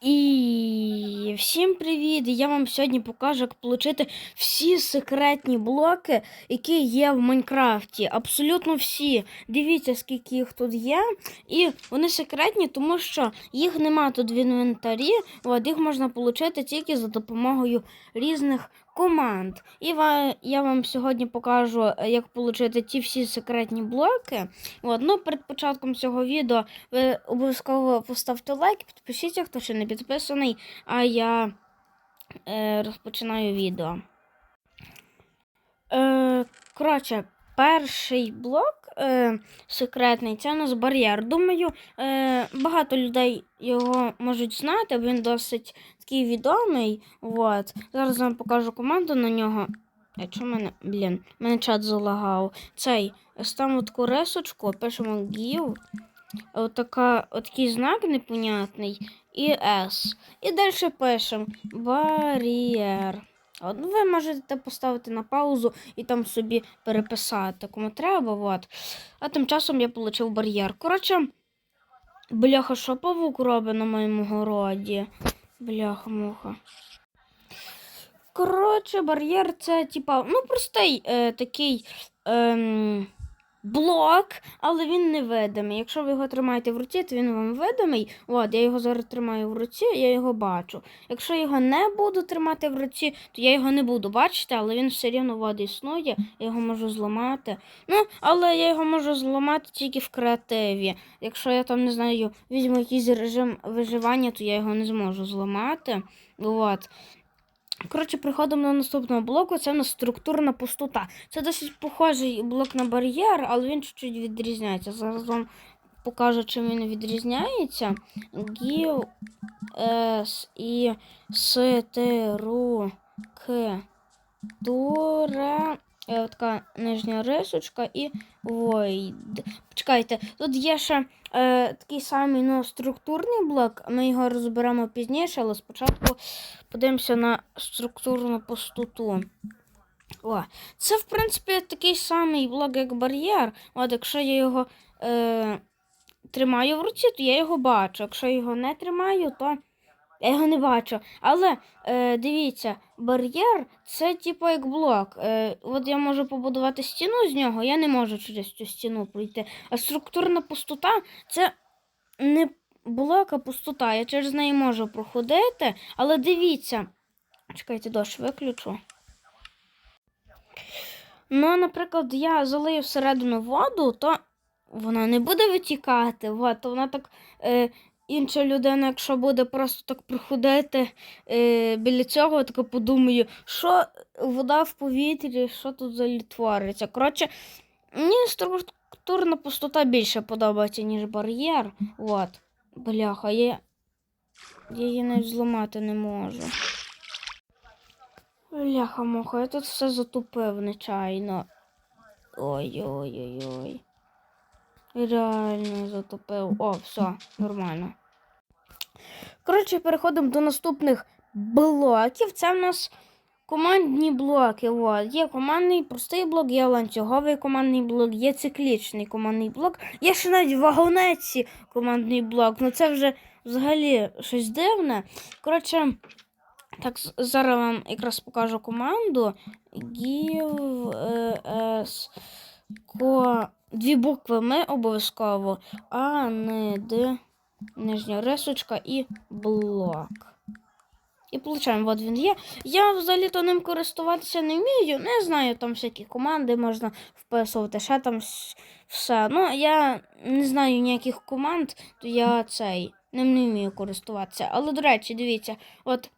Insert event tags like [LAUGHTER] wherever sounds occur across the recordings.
І всім привіт! Я вам сьогодні покажу, як отримати всі секретні блоки, які є в Майнкрафті. Абсолютно всі. Дивіться, скільки їх тут є. І вони секретні, тому що їх нема тут в інвентарі. От, їх можна отримати тільки за допомогою різних команд. І я вам сьогодні покажу, е, як отримати ті всі секретні блоки. От, ну, перед початком цього відео ви обов'язково поставте лайк, підпишіться, хто ще не підписаний, а я е, розпочинаю відео. Е, коротше, перший блок е, секретний це у нас бар'єр. Думаю, е, багато людей його можуть знати, він досить такий відомий. От. Зараз вам покажу команду на нього. А чому мене, блін, мене чат залагав. Цей ставимо таку рисочку, пишемо give. Отака, отакий знак непонятний і S. І далі пишемо бар'єр. Ну, ви можете поставити на паузу і там собі переписати, кому треба. От. А тим часом я отримав бар'єр. Коротше, бляха, що павук робить на моєму городі? Бляха-муха. Коротше, бар'єр це типа, ну, простий е, такий ем, блок, але він невидимий. Якщо ви його тримаєте в руці, то він вам видимий. От, я його зараз тримаю в руці, я його бачу. Якщо його не буду тримати в руці, то я його не буду бачити, але він все рівно води існує, я його можу зламати. Ну, але я його можу зламати тільки в креативі. Якщо я там не знаю, візьму якийсь режим виживання, то я його не зможу зламати. От. Коротше, приходимо до наступного блоку. Це у нас структурна пустота. Це досить похожий блок на бар'єр, але він чуть-чуть відрізняється. Зараз вам покажу, чим він відрізняється. Гів С і Стеру К Тура. е, Така нижня рисочка і Void. Почекайте, тут є ще е, такий самий ну, структурний блок. Ми його розберемо пізніше, але спочатку подивимося на структурну пустоту. О, це, в принципі, такий самий блок, як бар'єр. От, якщо я його е, тримаю в руці, то я його бачу. Якщо я його не тримаю, то я його не бачу. Але е, дивіться, бар'єр це типу як блок. Е, от я можу побудувати стіну з нього, я не можу через цю стіну пройти. А структурна пустота це не блок, а пустота. Я через неї можу проходити, але дивіться. Чекайте, дощ виключу. Ну, наприклад, я залию всередину воду, то вона не буде витікати. От, вона так. Е, інша людина, якщо буде просто так проходити е, біля цього, така подумає, що вода в повітрі, що тут взагалі твориться. Коротше, мені структурна пустота більше подобається, ніж бар'єр. От. Бляха, я, я її навіть зламати не можу. Бляха муха, я тут все затупив нечайно. Ой-ой-ой-ой. Реально затопив. О, все, нормально. Коротше, переходимо до наступних блоків. Це в нас командні блоки. От. Є командний простий блок, є ланцюговий командний блок, є циклічний командний блок, є ще навіть в вагонетці командний блок. Ну це вже взагалі щось дивне. Коротше, так, зараз вам якраз покажу команду. Give е, S ко дві букви ми обов'язково, а не Д, нижня рисочка і блок. І получаємо, от він є. Я взагалі-то ним користуватися не вмію. Не знаю, там всякі команди можна вписувати, ще там все. Ну, я не знаю ніяких команд, то я цей ним не вмію користуватися. Але, до речі, дивіться, от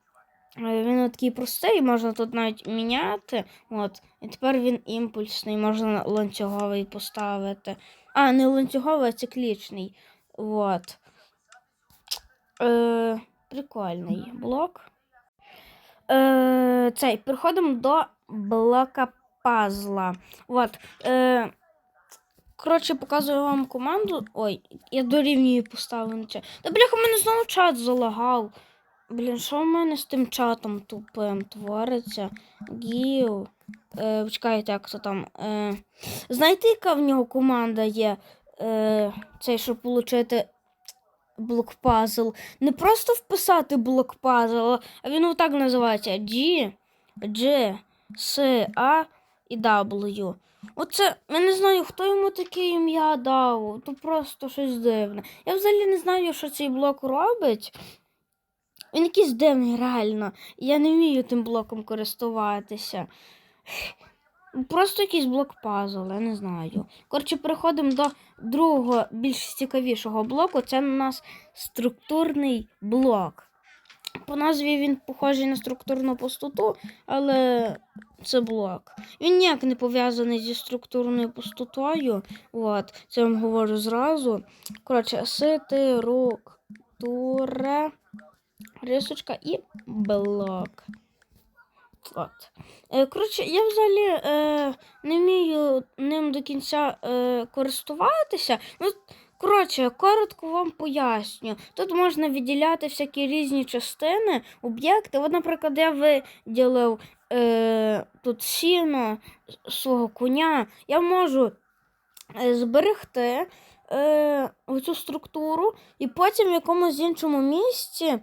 він такий простий, можна тут навіть міняти. От. І тепер він імпульсний, можна ланцюговий поставити. А, не ланцюговий, а циклічний. От. Е, прикольний блок. Е, цей, переходимо до блока пазла. От. Е, коротше, показую вам команду. Ой, я дорівнюю чат. Та бляха, мене знову чат залагав. Блін, що в мене з тим чатом тупим твориться? Гіл. Е, чекайте, як це там. Е, знаєте, яка в нього команда є? Е, цей, щоб отримати блок пазл. Не просто вписати блок пазл, а він отак називається G, G, S, A і W. Оце я не знаю, хто йому таке ім'я дав. То просто щось дивне. Я взагалі не знаю, що цей блок робить. Він якийсь дивний, реально. Я не вмію тим блоком користуватися. Просто якийсь блок пазл, я не знаю. Коротше, переходимо до другого, більш цікавішого блоку. Це у нас структурний блок. По назві він похожий на структурну пустоту, але це блок. Він ніяк не пов'язаний зі структурною пустотою. От, це я вам говорю зразу. Коротше, структура, рисочка і блок. От. Е, коротше, я взагалі е, не вмію ним до кінця е, користуватися. Ну, коротше, коротко вам поясню. Тут можна відділяти всякі різні частини, об'єкти. От, наприклад, я виділив е, тут сіно свого коня. Я можу е, зберегти е, цю структуру і потім в якомусь іншому місці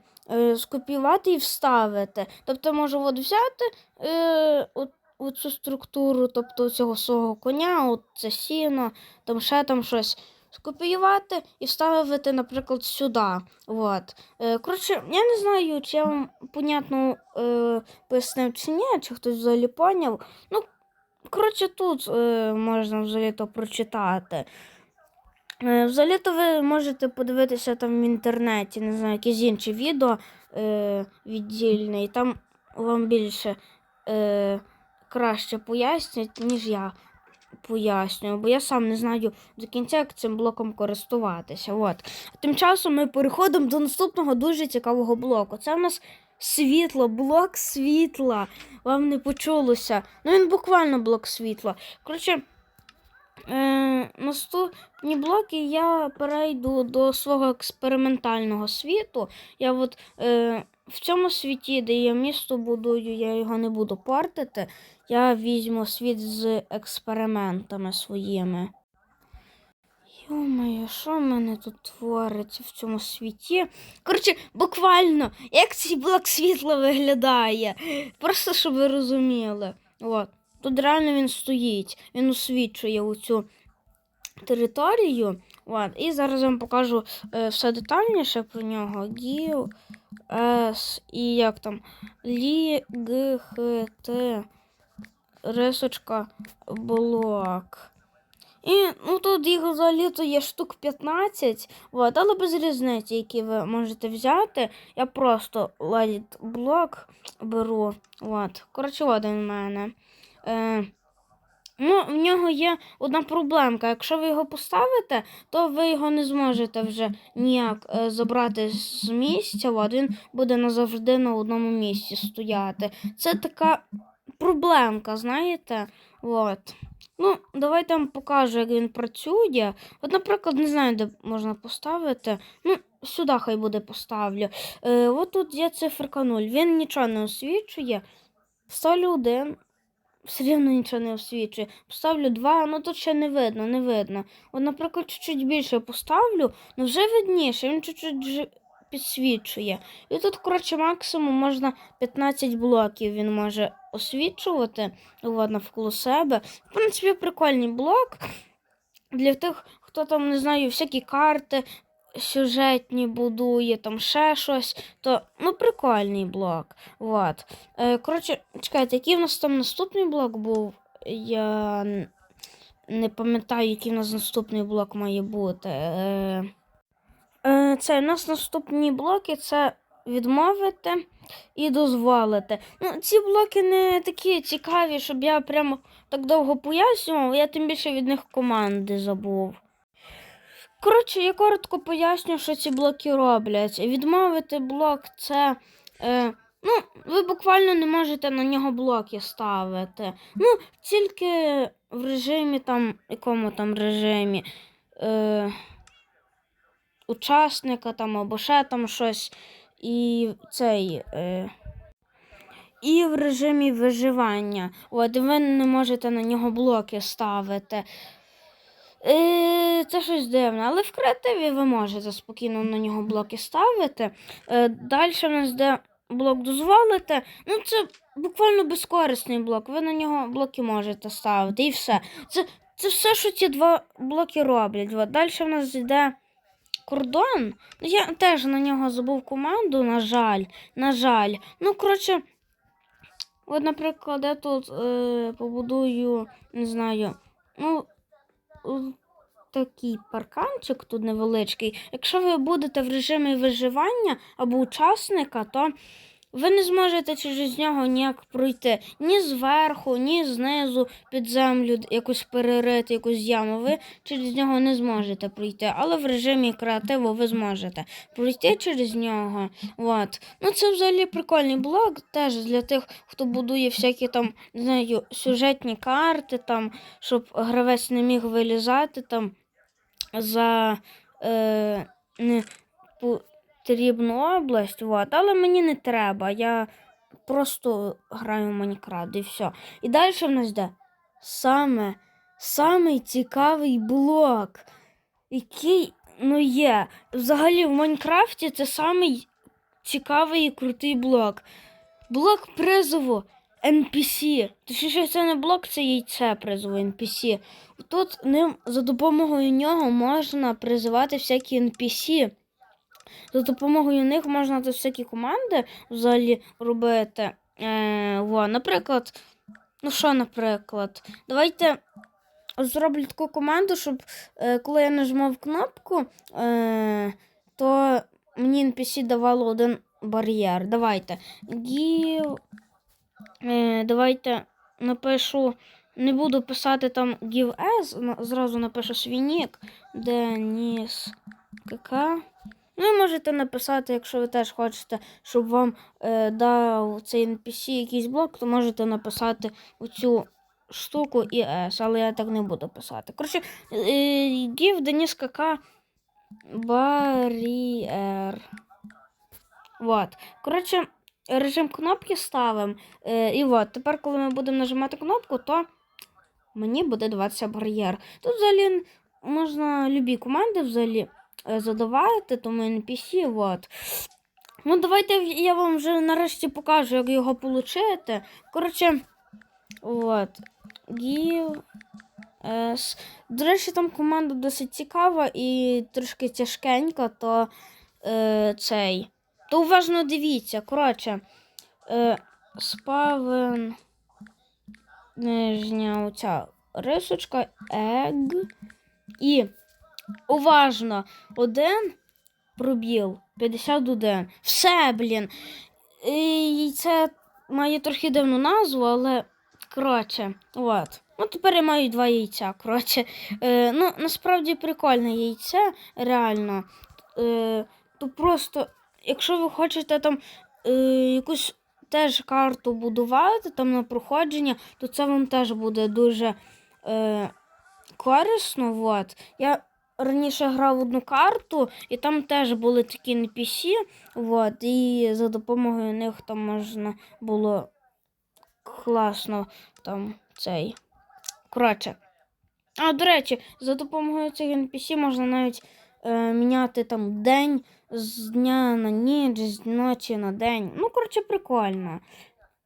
скопіювати і вставити. Тобто можу от взяти е, от, оцю структуру, тобто цього свого коня, от це сіно, там ще там щось. Скопіювати і вставити, наприклад, сюди. От. Е, коротше, я не знаю, чи я вам понятно е, пояснив чи ні, чи хтось взагалі поняв. Ну, коротше, тут е, можна взагалі то прочитати. Е, Взагалі то ви можете подивитися там в інтернеті, не знаю, якісь інші відео е, віддільне, і там вам більше е, краще пояснять, ніж я пояснюю, бо я сам не знаю до кінця, як цим блоком користуватися. От. Тим часом ми переходимо до наступного дуже цікавого блоку. Це в нас світло, блок світла. Вам не почулося. Ну він буквально блок світла. Коротше. Е, наступні блоки я перейду до свого експериментального світу. Я от е, в цьому світі, де я місто будую, я його не буду портити. Я візьму світ з експериментами своїми. Йомаю, що в мене тут твориться в цьому світі? Коротше, буквально, як цей блок світла виглядає. Просто щоб ви розуміли. От. Тут реально він стоїть, він освічує оцю територію. От. І зараз я вам покажу е, все детальніше про нього. Гіл, С і як там Лі, Г, Х, Т, рисочка, блок. І ну, тут їх взагалі-то є штук 15, от, але без різниці, які ви можете взяти. Я просто light блок беру. От. Коротше, один в мене. Е, ну, в нього є одна проблемка. Якщо ви його поставите, то ви його не зможете вже ніяк е, забрати з місця. От, він буде назавжди на одному місці стояти. Це така проблемка, знаєте? От. Ну, давайте я вам покажу, як він працює. От, наприклад, не знаю, де можна поставити. Ну, сюди хай буде поставлю. Е, от тут є циферка 0. Він нічого не освічує. Ставлю один. Все рівно нічого не освічує. Поставлю 2, ну тут ще не видно, не видно. От, наприклад, чуть-чуть більше поставлю, ну вже видніше, він чуть-чуть підсвічує. І тут, коротше, максимум можна 15 блоків він може освічувати от, навколо себе. В принципі, прикольний блок для тих, хто там, не знаю, всякі карти сюжетні будує, там ще щось, то ну, прикольний блок. От. Е, коротше, чекайте, який в нас там наступний блок був? Я не пам'ятаю, який в нас наступний блок має бути. Е, е, це у нас наступні блоки це відмовити і дозволити. Ну, ці блоки не такі цікаві, щоб я прямо так довго пояснював, я тим більше від них команди забув. Коротше, я коротко поясню, що ці блоки роблять. Відмовити блок це. Е, ну, ви буквально не можете на нього блоки ставити. Ну, тільки в режимі там, якому там режимі е, учасника там або ще там щось. І цей. Е, і в режимі виживання. От ви не можете на нього блоки ставити. Е, це щось дивне, але в креативі ви можете спокійно на нього блоки ставити. Е, Далі в нас де блок дозволите. Ну, це буквально безкорисний блок. Ви на нього блоки можете ставити і все. Це, це все, що ці два блоки роблять. Далі в нас йде кордон. Ну, Я теж на нього забув команду, на жаль. На жаль. Ну, коротше, от, наприклад, я тут е, побудую, не знаю, ну, такий парканчик тут невеличкий. Якщо ви будете в режимі виживання або учасника, то ви не зможете через нього ніяк пройти ні зверху, ні знизу під землю якусь перерити, якусь яму. Ви через нього не зможете пройти. Але в режимі креативу ви зможете пройти через нього. От. Ну, це взагалі прикольний блок теж для тих, хто будує всякі там, не знаю, сюжетні карти, там, щоб гравець не міг вилізати там за е, не потрібну область. От. Але мені не треба. Я просто граю в Майнкрафт і все. І далі в нас йде саме, самий цікавий блок, який ну, є. Взагалі в Майнкрафті це самий цікавий і крутий блок. Блок призову NPC. Точніше, це не блок, це яйце призову NPC. Тут ним за допомогою нього можна призивати всякі NPC. За допомогою них можна тут всякі команди взагалі робити. Е, во, наприклад, ну що, наприклад, давайте зроблю таку команду, щоб е, коли я нажимав кнопку, е, то мені NPC давало один бар'єр. Давайте. Give, е, давайте напишу. Не буду писати там give as, зразу напишу свій нік. Деніс КК. Ну, і можете написати, якщо ви теж хочете, щоб вам е, дав цей NPC якийсь блок, то можете написати оцю штуку і S, але я так не буду писати. Коротше, е, give Денис КК бар'єр. Вот. Коротше, режим кнопки ставимо. Е, і от, тепер, коли ми будемо нажимати кнопку, то мені буде даватися бар'єр. Тут взагалі можна любі команди взагалі е, задавати, тому NPC, от. Ну, давайте я вам вже нарешті покажу, як його отримати. Коротше, от. Give S. До речі, там команда досить цікава і трошки тяжкенька, то е, цей. То уважно дивіться. Коротше, е, спавен нижня оця рисочка, egg. І уважно, один пробіл, 51. Все, блін. І це має трохи дивну назву, але коротше, от. Ну, тепер я маю два яйця. Коротше. Е, ну, насправді прикольне яйце, реально. Е, то просто, якщо ви хочете там е, якусь теж карту будувати там на проходження, то це вам теж буде дуже е, корисно. Вот. Я раніше грав одну карту, і там теж були такі NPC, вот, і за допомогою них там можна було класно там цей. Коротше. А, до речі, за допомогою цих NPC можна навіть е, міняти там день з дня на ніч, з ночі на день. Ну, коротше, прикольно.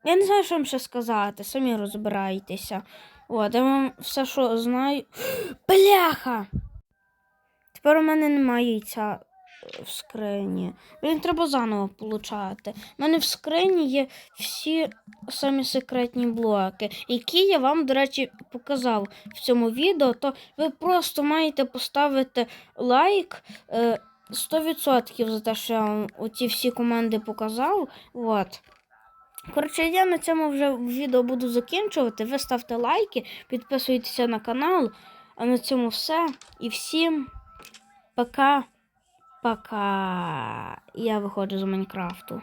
Я не знаю, що вам ще сказати, самі розбирайтеся. От, я вам все, що знаю. [GASPS] Бляха! Тепер у мене немає яйця е, в скрині. Блін, треба заново получати. У мене в скрині є всі самі секретні блоки, які я вам, до речі, показав в цьому відео, то ви просто маєте поставити лайк. е, 100% за те, що я вам оці всі команди показав. От. Коротше, я на цьому вже відео буду закінчувати. Ви ставте лайки, підписуйтеся на канал. А на цьому все. І всім пока. Пока. Я виходжу з Майнкрафту.